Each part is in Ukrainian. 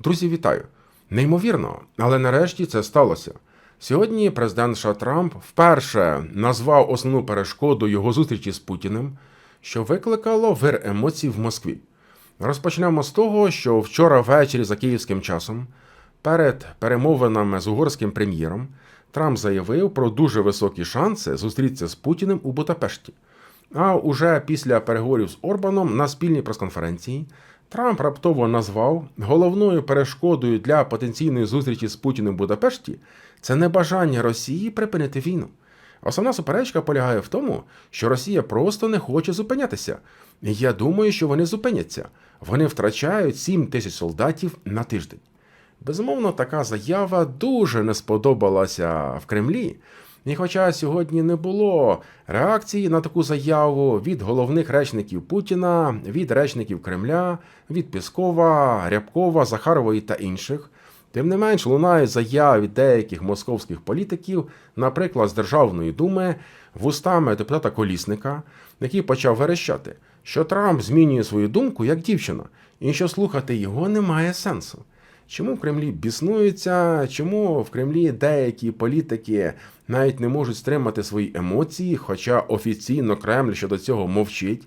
Друзі, вітаю! Неймовірно, але нарешті це сталося. Сьогодні президент США Трамп вперше назвав основну перешкоду його зустрічі з Путіним, що викликало вир емоцій в Москві. Розпочнемо з того, що вчора ввечері за київським часом, перед перемовинами з угорським прем'єром, Трамп заявив про дуже високі шанси зустрітися з Путіним у Будапешті. А уже після переговорів з Орбаном на спільній прес-конференції Трамп раптово назвав головною перешкодою для потенційної зустрічі з Путіним в Будапешті це небажання Росії припинити війну. Основна суперечка полягає в тому, що Росія просто не хоче зупинятися. Я думаю, що вони зупиняться. Вони втрачають 7 тисяч солдатів на тиждень. Безумовно, така заява дуже не сподобалася в Кремлі. І хоча сьогодні не було реакції на таку заяву від головних речників Путіна, від речників Кремля, від Піскова, Рябкова, Захарової та інших, тим не менш лунають заяви від деяких московських політиків, наприклад, з Державної думи, вустами депутата Колісника, який почав верещати, що Трамп змінює свою думку як дівчина, і що слухати його немає сенсу. Чому в Кремлі біснуються? Чому в Кремлі деякі політики навіть не можуть стримати свої емоції, хоча офіційно Кремль щодо цього мовчить?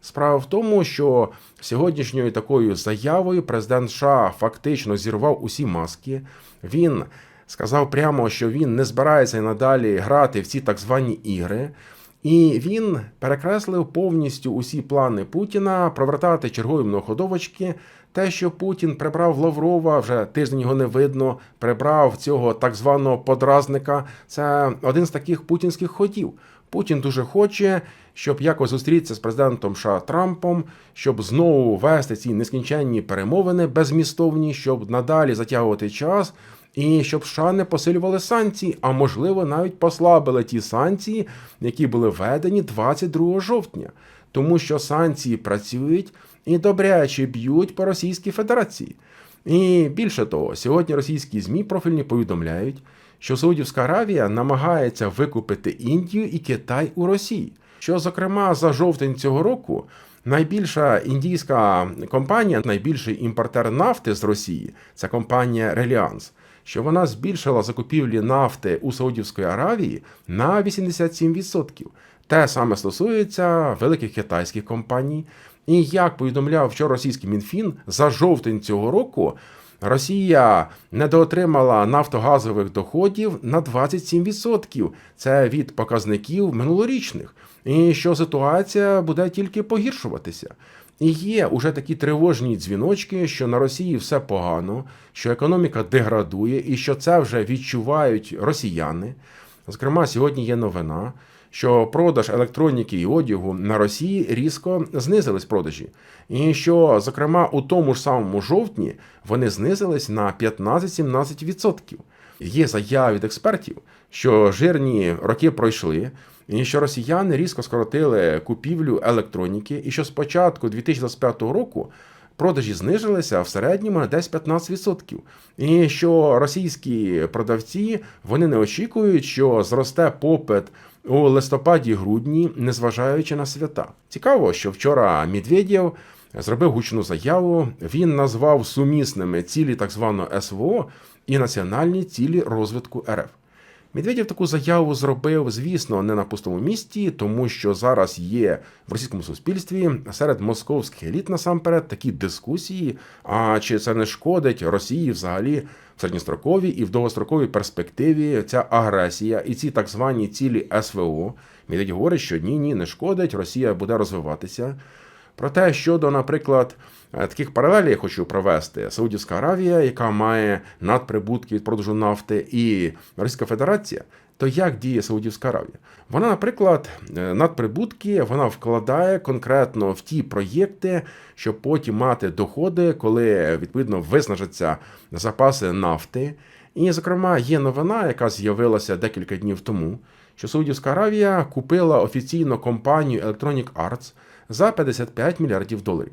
Справа в тому, що сьогоднішньою такою заявою президент США фактично зірвав усі маски. Він сказав прямо, що він не збирається надалі грати в ці так звані ігри. І він перекреслив повністю усі плани Путіна провертати чергові многоходовочки. Те, що Путін прибрав Лаврова, вже тиждень його не видно, прибрав цього так званого подразника. Це один з таких путінських ходів. Путін дуже хоче, щоб якось зустрітися з президентом США Трампом, щоб знову вести ці нескінченні перемовини безмістовні, щоб надалі затягувати час. І щоб США не посилювали санкції, а можливо навіть послабили ті санкції, які були введені 22 жовтня, тому що санкції працюють і добряче б'ють по Російській Федерації. І більше того, сьогодні російські ЗМІ профільні повідомляють, що Саудівська Аравія намагається викупити Індію і Китай у Росії. Що, зокрема, за жовтень цього року найбільша індійська компанія, найбільший імпортер нафти з Росії, це компанія Reliance, що вона збільшила закупівлі нафти у Саудівської Аравії на 87%. Те саме стосується великих китайських компаній. І як повідомляв вчора російський мінфін, за жовтень цього року Росія недоотримала нафтогазових доходів на 27%. Це від показників минулорічних. І що ситуація буде тільки погіршуватися. Є уже такі тривожні дзвіночки, що на Росії все погано, що економіка деградує, і що це вже відчувають росіяни. Зокрема, сьогодні є новина, що продаж електроніки і одягу на Росії різко знизились продажі, і що, зокрема, у тому ж самому жовтні вони знизились на 15-17%. Є заяви від експертів, що жирні роки пройшли. І що росіяни різко скоротили купівлю електроніки, і що з початку 2025 року продажі знижилися в середньому на десь 15%. І що російські продавці вони не очікують, що зросте попит у листопаді-грудні, незважаючи на свята. Цікаво, що вчора Медведєв зробив гучну заяву. Він назвав сумісними цілі так званого СВО і національні цілі розвитку РФ. Медведєв таку заяву зробив, звісно, не на пустому місці, тому що зараз є в російському суспільстві серед московських еліт насамперед такі дискусії. А чи це не шкодить Росії взагалі в середньостроковій і в довгостроковій перспективі ця агресія і ці так звані цілі СВО? Медведєв говорить, що ні, ні, не шкодить, Росія буде розвиватися. Проте щодо, наприклад, таких паралелей я хочу провести Саудівська Аравія, яка має надприбутки від продажу нафти, і Російська Федерація, то як діє Саудівська Аравія? Вона, наприклад, надприбутки вона вкладає конкретно в ті проєкти, щоб потім мати доходи, коли відповідно виснажаться запаси нафти. І, зокрема, є новина, яка з'явилася декілька днів тому, що Саудівська Аравія купила офіційно компанію Electronic Arts за 55 мільярдів доларів.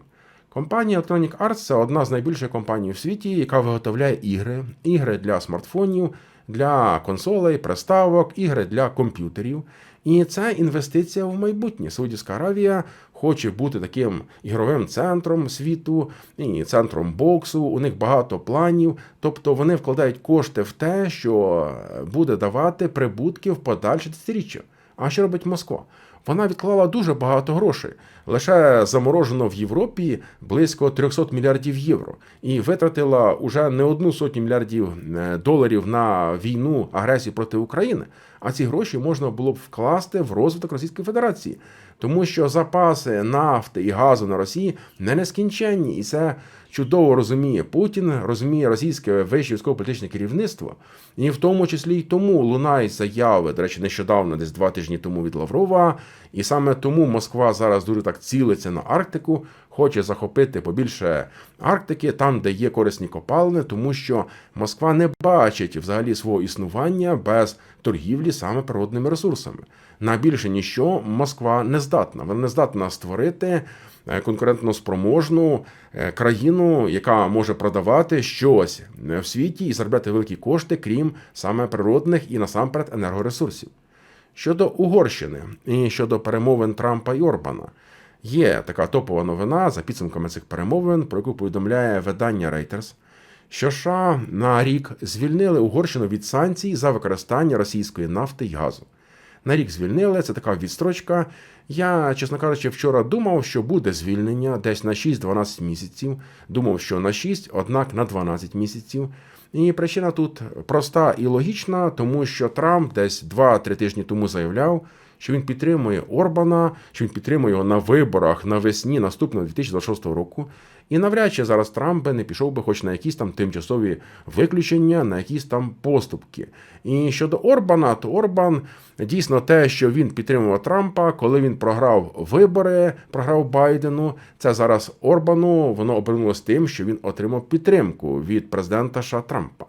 Компанія Electronic Arts це одна з найбільших компаній у світі, яка виготовляє ігри, ігри для смартфонів, для консолей, приставок, ігри для комп'ютерів. І це інвестиція в майбутнє. Саудівська Аравія хоче бути таким ігровим центром світу і центром боксу. У них багато планів. Тобто вони вкладають кошти в те, що буде давати прибутки в подальше десятиріччя. А що робить Москва? Вона відклала дуже багато грошей. Лише заморожено в Європі близько 300 мільярдів євро, і витратила уже не одну сотню мільярдів е, доларів на війну агресію проти України. А ці гроші можна було б вкласти в розвиток Російської Федерації, тому що запаси нафти і газу на Росії не нескінченні, і це чудово розуміє Путін, розуміє російське вище військово-політичне керівництво, і в тому числі й тому лунають заяви, до речі, нещодавно, десь два тижні тому від Лаврова. І саме тому Москва зараз дуже так цілиться на Арктику, хоче захопити побільше Арктики, там, де є корисні копалини, тому що Москва не бачить взагалі свого існування без торгівлі саме природними ресурсами. На більше ніщо Москва не здатна. Вона не здатна створити е, конкурентно спроможну е, країну, яка може продавати щось в світі і заробляти великі кошти, крім саме природних і насамперед енергоресурсів. Щодо Угорщини і щодо перемовин Трампа і Орбана, є така топова новина за підсумками цих перемовин, про яку повідомляє видання Reuters, що США на рік звільнили Угорщину від санкцій за використання російської нафти й газу. На рік звільнили, це така відстрочка. Я, чесно кажучи, вчора думав, що буде звільнення десь на 6-12 місяців. Думав, що на 6, однак на 12 місяців. І причина тут проста і логічна, тому що Трамп десь 2-3 тижні тому заявляв, що він підтримує Орбана, що він підтримує його на виборах навесні наступного 2026 року. І навряд чи зараз Трамп не пішов би хоч на якісь там тимчасові виключення, на якісь там поступки. І щодо Орбана, то Орбан дійсно те, що він підтримував Трампа, коли він програв вибори, програв Байдену. Це зараз Орбану воно обернулося тим, що він отримав підтримку від президента США Трампа.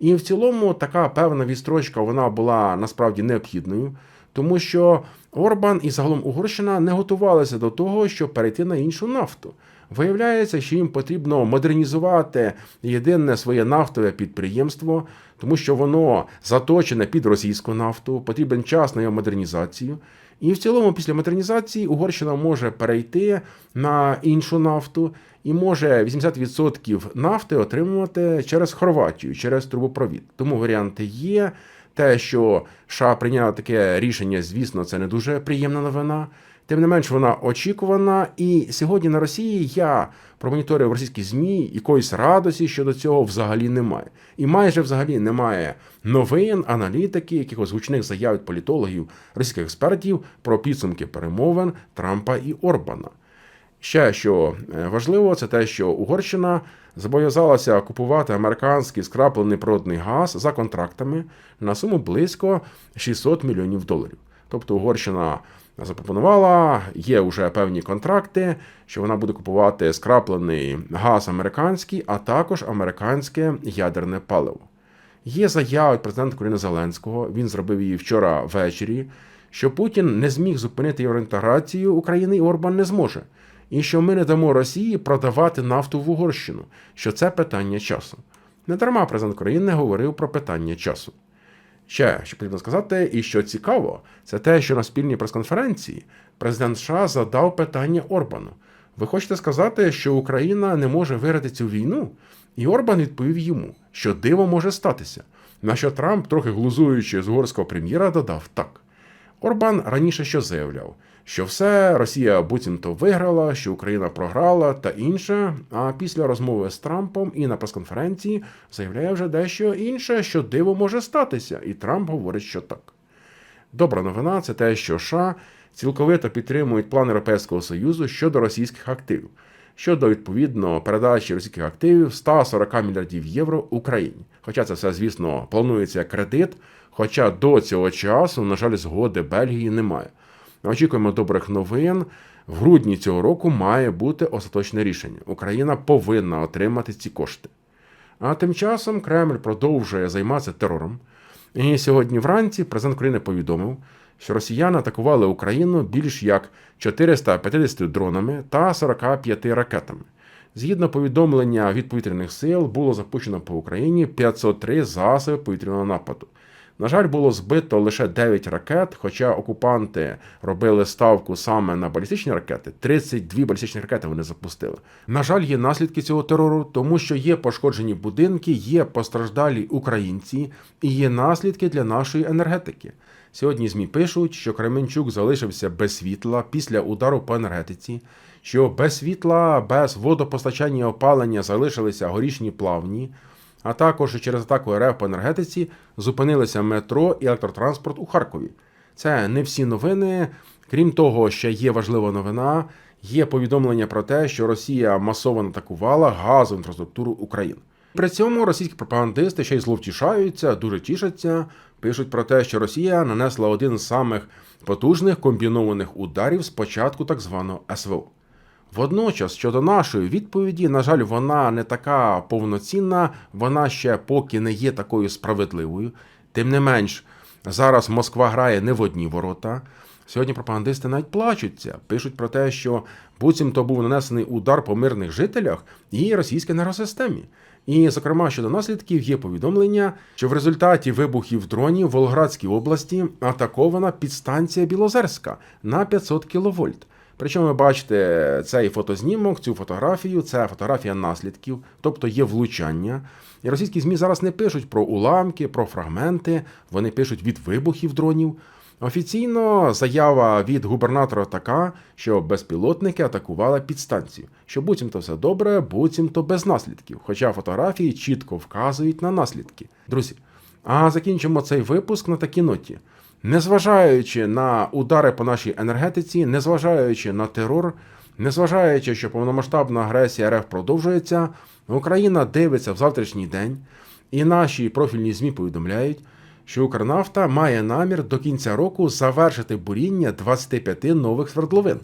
І в цілому така певна відстрочка вона була насправді необхідною, тому що Орбан і загалом Угорщина не готувалися до того, щоб перейти на іншу нафту. Виявляється, що їм потрібно модернізувати єдине своє нафтове підприємство, тому що воно заточене під російську нафту, потрібен час на його модернізацію. І в цілому, після модернізації, Угорщина може перейти на іншу нафту і може 80% нафти отримувати через Хорватію, через трубопровід. Тому варіанти є. Те, що США прийняла таке рішення, звісно, це не дуже приємна новина. Тим не менш, вона очікувана. І сьогодні на Росії я промоніторив російські ЗМІ, якоїсь радості щодо цього взагалі немає. І майже взагалі немає новин, аналітики, якихось гучних заяв від політологів, російських експертів про підсумки перемовин Трампа і Орбана. Ще що е, важливо, це те, що Угорщина зобов'язалася купувати американський скраплений природний газ за контрактами на суму близько 600 мільйонів доларів. Тобто Угорщина запропонувала, є вже певні контракти, що вона буде купувати скраплений газ американський, а також американське ядерне паливо. Є заява від президента України Зеленського, він зробив її вчора ввечері, що Путін не зміг зупинити євроінтеграцію України і Орбан не зможе. І що ми не дамо Росії продавати нафту в Угорщину, що це питання часу. Не дарма президент України говорив про питання часу. Ще що потрібно сказати, і що цікаво, це те, що на спільній прес-конференції президент США задав питання Орбану. Ви хочете сказати, що Україна не може виграти цю війну? І Орбан відповів йому, що диво може статися. На що Трамп, трохи глузуючи з угорського прем'єра, додав так. Орбан раніше що заявляв, що все Росія буцімто виграла, що Україна програла та інше. А після розмови з Трампом і на прес-конференції заявляє вже дещо інше, що диво може статися, і Трамп говорить, що так. Добра новина це те, що США цілковито підтримують план Європейського Союзу щодо російських активів, щодо відповідно передачі російських активів 140 мільярдів євро Україні. Хоча це все, звісно, планується як кредит. Хоча до цього часу, на жаль, згоди Бельгії немає. Очікуємо добрих новин. В грудні цього року має бути остаточне рішення. Україна повинна отримати ці кошти. А тим часом Кремль продовжує займатися терором. І сьогодні вранці президент України повідомив, що росіяни атакували Україну більш як 450 дронами та 45 ракетами. Згідно повідомлення від повітряних сил, було запущено по Україні 503 засоби повітряного нападу. На жаль, було збито лише 9 ракет, хоча окупанти робили ставку саме на балістичні ракети. 32 балістичні ракети вони запустили. На жаль, є наслідки цього терору, тому що є пошкоджені будинки, є постраждалі українці і є наслідки для нашої енергетики. Сьогодні ЗМІ пишуть, що Кременчук залишився без світла після удару по енергетиці, що без світла, без водопостачання і опалення залишилися горішні плавні, а також через атаку РФ по енергетиці зупинилися метро і електротранспорт у Харкові. Це не всі новини. Крім того, ще є важлива новина. Є повідомлення про те, що Росія масово атакувала газову інфраструктуру України. При цьому російські пропагандисти ще й зловтішаються, дуже тішаться, пишуть про те, що Росія нанесла один з самих потужних комбінованих ударів з початку так званого СВО. Водночас, щодо нашої відповіді, на жаль, вона не така повноцінна, вона ще поки не є такою справедливою. Тим не менш, зараз Москва грає не в одні ворота. Сьогодні пропагандисти навіть плачуться, пишуть про те, що буцімто був нанесений удар по мирних жителях і російській енергосистемі. І, зокрема, щодо наслідків є повідомлення, що в результаті вибухів дронів в Волгоградській області атакована підстанція Білозерська на 500 кВт. Причому ви бачите цей фотознімок, цю фотографію, це фотографія наслідків, тобто є влучання. І російські ЗМІ зараз не пишуть про уламки, про фрагменти, вони пишуть від вибухів дронів. Офіційно заява від губернатора така, що безпілотники атакували підстанцію, що буцімто все добре, буцімто без наслідків. Хоча фотографії чітко вказують на наслідки. Друзі, а закінчимо цей випуск на такій ноті. Незважаючи на удари по нашій енергетиці, незважаючи на терор, незважаючи, що повномасштабна агресія РФ продовжується, Україна дивиться в завтрашній день, і наші профільні ЗМІ повідомляють, що Укрнафта має намір до кінця року завершити буріння 25 нових свердловин.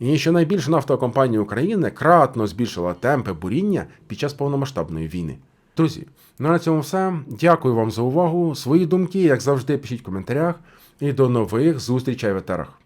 І що найбільша нафтова компанія України кратно збільшила темпи буріння під час повномасштабної війни. Друзі, ну на цьому все. Дякую вам за увагу. Свої думки, як завжди, пишіть в коментарях. І до нових зустрічей в етерах.